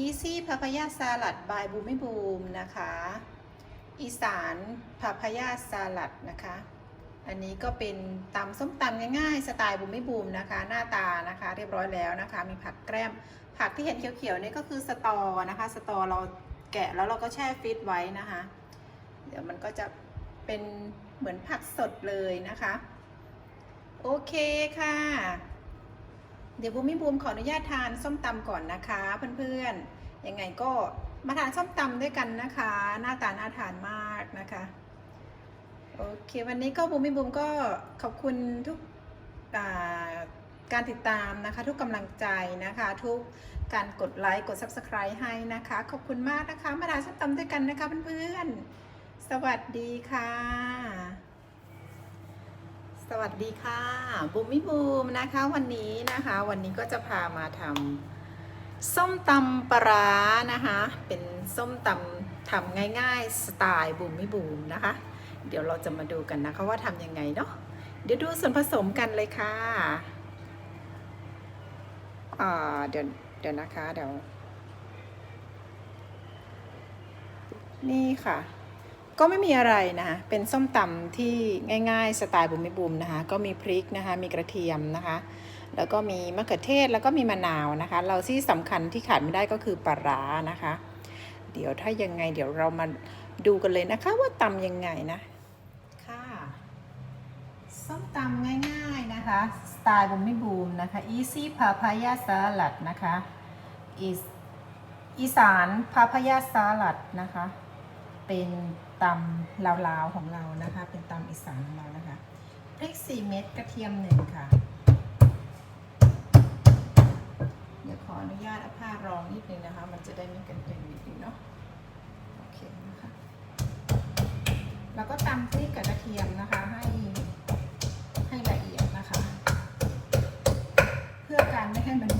Easy Papaya Salad by b o o m y Boom นะคะ อีสานพาพายาสลัดนะคะ อันนี้ก็เป็นตำส้มตำง่ายๆ สไตล์บูมไม่บูมนะคะ หน้าตานะคะ เรียบร้อยแล้วนะคะ มีผักแกล้ม ผักที่เห็นเขียวๆนี่ก็คือสตอนะคะ สตอเราแกะแล้วเราก็แช่ฟรีซไว้นะคะ เดี๋ยวมันก็จะเป็นเหมือนผักสดเลยนะคะ โอเคค่ะ เดี๋ยวบูมิบูมขออนุญาตทานส้มตำก่อนนะคะเพื่อนๆ ยังไงก็มาทานส้มตำด้วยกันนะคะ หน้าตาน่าทานมากนะคะโอเควันนี้ก็บูมิบูมก็ขอบคุณทุกการติดตามนะคะ ทุกกำลังใจนะคะ ทุกการกดไลค์กด Subscribe ให้นะคะ ขอบคุณมากนะคะ มาทานส้มตำด้วยกันนะคะเพื่อนๆ สวัสดีค่ะ สวัสดีค่ะบูมมี่บูมนะคะ วันนี้นะคะ วันนี้ก็จะพามาทำส้มตำปลานะคะ เป็นส้มตำทำง่ายๆสไตล์บูมมี่บูมนะคะ เดี๋ยวเราจะมาดูกันนะคะว่าทำยังไงเนาะเดี๋ยวดูส่วนผสมกันเลยค่ะอ่าเดี๋ยวเดี๋ยวนะคะเดี๋ยวนี่ค่ะ ก็ไม่มีอะไรนะคะเป็นส้มตำที่ง่าย ๆ สไตล์บุมไม่บุมนะคะ ก็มีพริกนะคะ มีกระเทียมนะคะ แล้วก็มีมะเขือเทศแล้วก็มีมะนาวนะคะ เราที่สำคัญที่ขาดไม่ได้ก็คือปลาร้านะคะ เดี๋ยวถ้ายังไงเดี๋ยวเรามาดูกันเลยนะคะว่าตำยังไงนะ ค่ะ ส้มตำง่ายๆนะคะ สไตล์บุมไม่บูมนะคะ easy papaya salad นะคะอีสาน papaya salad นะคะ เป็นตำลาวๆของเรานะคะ เป็นตำอีสานของเรานะคะพริก4เม็ดกระเทียมหนึ่งค่ะ เดี๋ยวขออนุญาตเอาผ้ารองนิดนึงนะคะ มันจะได้ไม่กันเป็นนิดนึงเนาะโอเคนะคะแล้วก็ตำพริกกับกระเทียมนะคะให้ให้ละเอียดนะคะ เพื่อการไม่ให้มัน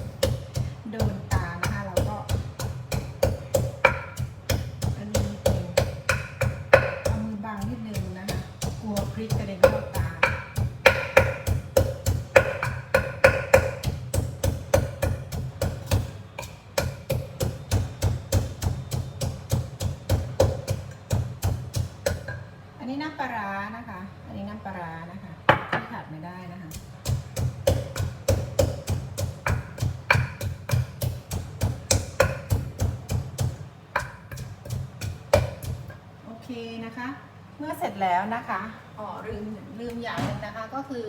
เมื่อเสร็จแล้วนะคะอ๋อลืมลืมอย่างหนึงนะคะก็คือ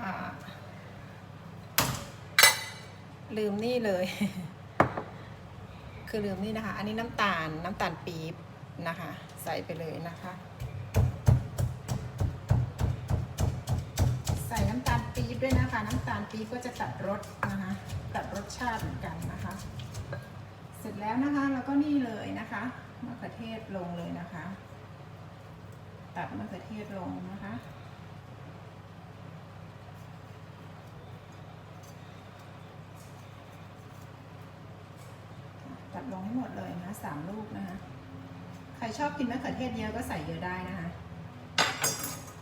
อลืมนี่เลย คือลืมนี่นะคะ อันนี้น้ำตาลน้ำตาลปี๊บนะคะ ใส่ไปเลยนะคะ ใส่น้ำตาลปี๊บด้วยนะคะ น้ำตาลปี๊บก็จะตัดรสนะคะ ตัดรสชาติเหมือนกันนะคะ เสร็จแล้วนะคะแล้วก็นี่เลยนะคะมะเขือเทศลงเลยนะคะ ตัดมะเขือเทศลงนะคะตัดลงให้หมดเลยนะสามลูกนะคะ ใครชอบกินมะเขือเทศเยอะก็ใส่เยอะได้นะคะ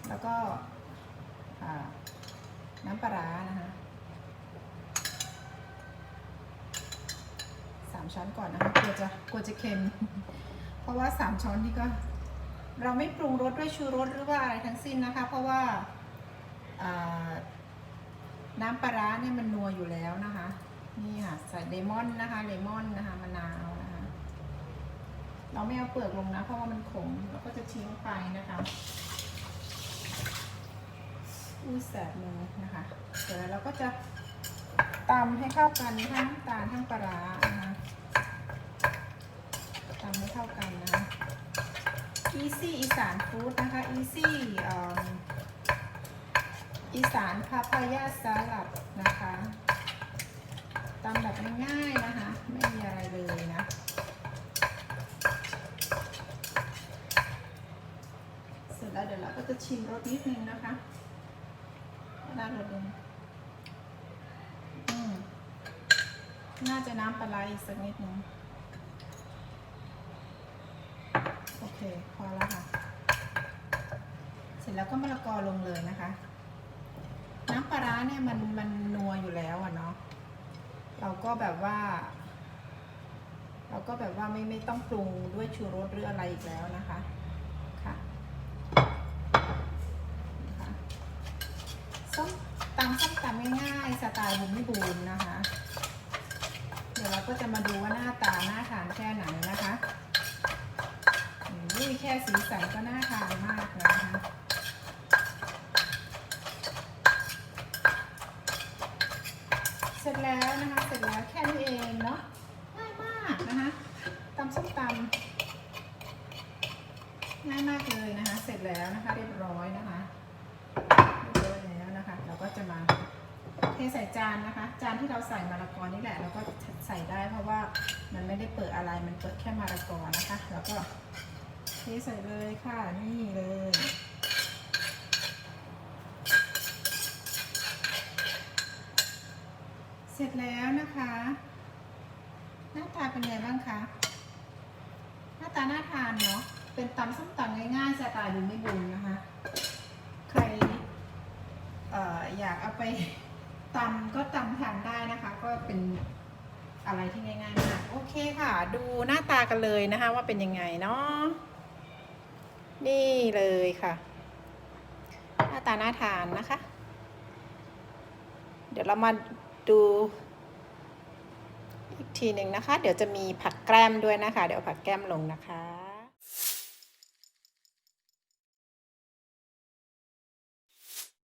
แล้วก็น้ำปลาร้านะคะ สามช้อนก่อนนะคะกลัวจะกลัวจะเค็ม เพราะว่าสามช้อนนี่ก็ เราไม่ปรุงรสด้วยชูรสหรือว่าอะไรทั้งสิ้นนะคะ เพราะว่าน้ำปลาร้าเนี่ยมันนัวอยู่แล้วนะคะ นี่ค่ะใส่เลมอนนะคะเลมอนนะคะมะนาวนะคะ เราไม่เอาเปลือกลงนะ เพราะว่ามันขมเราก็จะทิ้งไปนะคะอุ้ยแสบมือนะคะเดี๋ยวเราก็จะตำให้เข้ากันทั้งน้ำตาลทั้งปลาร้านะคะ เข้ากันนะ Easy อีสานฟู้ดนะคะ Easy อีสานพาพายาสลัดนะคะตำแบบง่ายๆนะคะ ไม่มีอะไรเลยนะเสร็จแล้วเดี๋ยวเราก็จะชิมรสนิดนึงนะคะน่ารสนึงน่าจะน้ำปลาไหลอีกสักนิดนึง โอ เคพอแล้วค่ะ เสร็จแล้วก็มะละกอลงเลยนะคะ น้ำปลาร้าเนี่ยมันมันนัวอยู่แล้วอะเนาะเราก็แบบว่า เราก็แบบว่าไม่ไม่ต้องปรุงด้วยชูรสหรืออะไรอีกแล้วนะคะค่ะส้มตำส้มตำง่ายๆสไตล์บุมไม่บูมนะคะ เดี๋ยวเราก็จะมาดูว่าหน้าตาหน่าทานแค่ไหนนะคะ อุ้ยแค่สีสันก็น่าทานมากแล้วนะคะเสร็จแล้วนะคะ เสร็จแล้วแค่นี้เองเนาะง่ายมากนะคะตำส้มตำง่ายมากเลยนะคะ เสร็จแล้วนะคะ เรียบร้อยนะคะเรียบร้อยแล้วนะคะ เราก็จะมาเทใส่จานนะคะ จานที่เราใส่มะละกอนี่แหละเราก็ใส่ได้เพราะว่ามันไม่ได้เปิดอะไรมันเปิดแค่มะละกอนะคะ แล้วก็ เทใส่เลยค่ะ นี่เลย เสร็จแล้วนะคะ หน้าตาเป็นไงบ้างคะ หน้าตาน่าทานเนาะ เป็นตำส้มตำง่ายๆสไตล์บุญไม่บุญนะคะ ใครอออยากเอาไปตำก็ตำทานได้นะคะ ก็เป็นอะไรที่ง่ายๆมาก โอเคค่ะ ดูหน้าตากันเลยนะคะว่าเป็นยังไงเนาะ นี่เลยค่ะ หน้าตาน่าทานนะคะ เดี๋ยวเรามาดูอีกทีหนึ่งนะคะ เดี๋ยวจะมีผักแกล้มด้วยนะคะ เดี๋ยวผักแกล้มลงนะคะ